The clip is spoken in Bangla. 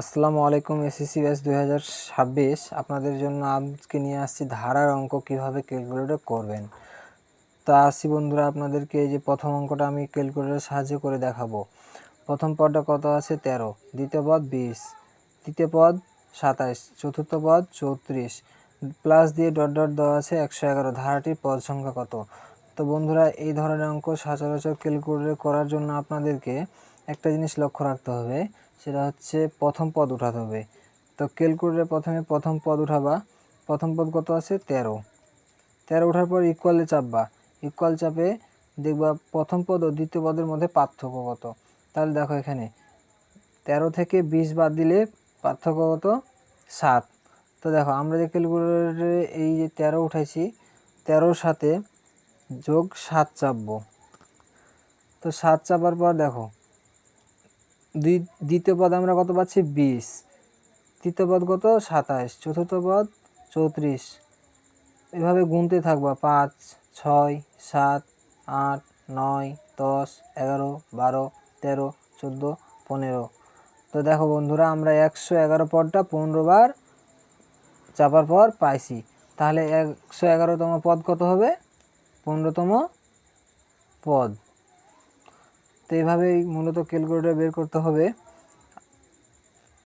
আসসালামু আলাইকুম এসএসসি হাজার ছাব্বিশ। আপনাদের জন্য আজকে নিয়ে আসছি ধারার অঙ্ক, কীভাবে ক্যালকুলেটর করবেন। তা আসি বন্ধুরা, আপনাদেরকে এই যে প্রথম অঙ্কটা আমি ক্যালকুলেটরের সাহায্যে করে দেখাবো। প্রথম পদটা কত আছে? তেরো। দ্বিতীয় পদ বিশ। তৃতীয় পদ সাতাইশ। চতুর্থ পদ চৌত্রিশ। প্লাস দিয়ে ডট ডট দেওয়া আছে একশো এগারো। ধারাটির পদ সংখ্যা কত? তো বন্ধুরা, এই ধরনের অঙ্ক সচরাচর ক্যালকুলেটর করার জন্য আপনাদেরকে একটা জিনিস লক্ষ্য রাখতে হবে, সেটা হচ্ছে প্রথম পদ উঠাতে হবে। তো ক্যালকুলেটরে প্রথমে প্রথম পদ উঠাবা। প্রথম পদ কত আছে? তেরো। তেরো ওঠার পর ইকুয়ালে চাপবা। ইকুয়াল চাপে দেখবা প্রথম পদ ও দ্বিতীয় পদের মধ্যে পার্থক্য কত। তাহলে দেখো এখানে, তেরো থেকে বিশ বাদ দিলে পার্থক্য কত? সাত। তো দেখো, আমরা যে ক্যালকুলেটরে এই যে তেরো উঠাইছি, তেরোর সাথে যোগ সাত চাপবো। তো সাত চাপার পর দেখো দ্বিতীয় পদ আমরা কত পাচ্ছি? বিশ। তৃতীয় পদ কত? সাতাশ। চতুর্থ পদ চৌত্রিশ। এভাবে গুনতে থাকবা। পাঁচ, ছয়, সাত, আট, নয়, দশ, এগারো, বারো, তেরো, চোদ্দ, পনেরো। তো দেখো বন্ধুরা, আমরা একশো এগারো পদটা পনেরো বার চাপার পর পাইছি। তাহলে একশো এগারোতম পদ কত হবে? পনেরোতম পদ। তো এভাবেই মূলত ক্যালকুলেটর বের করতে হবে।